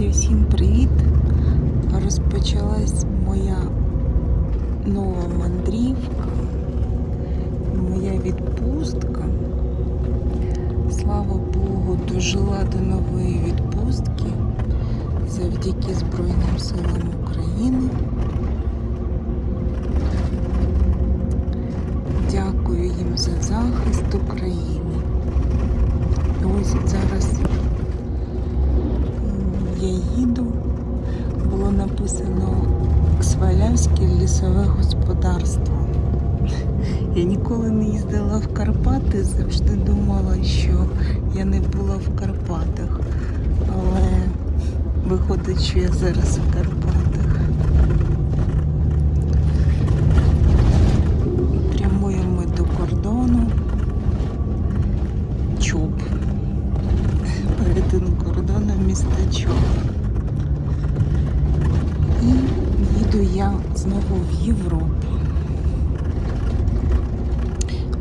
Друзі, всім привіт! Розпочалась моя нова мандрівка, моя відпустка. Слава Богу, дожила до нової відпустки завдяки Збройним силам України. Дякую їм за захист України. І ось зараз м, я їду. Було написано Свалявське лісове господарство. Я ніколи не їздила в Карпати, завжди думала, що я не була в Карпатах. Але виходить, що я зараз в Карпатах. Чуб. І їду я знову в Європу.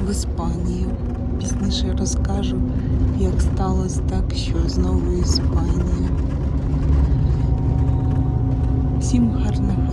В Іспанію. Пізніше розкажу, як сталося так, що знову Іспанія. Всім гарного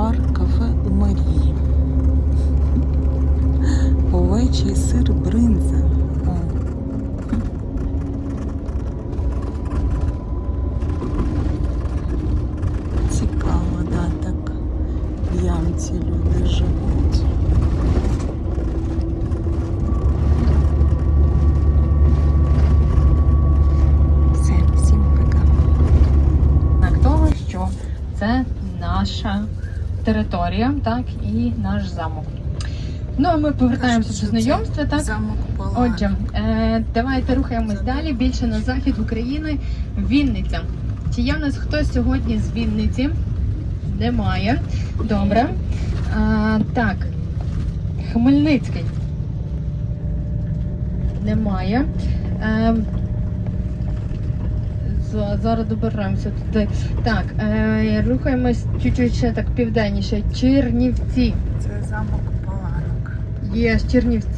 бар кафе у Марії. Овечий сир бринза. Цікаво, да, так в ямці люди живуть. Все, всім пока. знак того, що це наша територія, так, і наш замок. Ну, а ми повертаємося до знайомства, так? Замок. Отже, е, давайте рухаємось далі, більше на захід України, Вінниця. Чи є в нас хтось сьогодні з Вінниці? Немає. Добре. А, так. Хмельницький. Немає. Е, зараз добираємося туди. Так, е, рухаємось чуть-чуть ще так південніше. Чернівці. Це замок Паланок. Є Чернівці.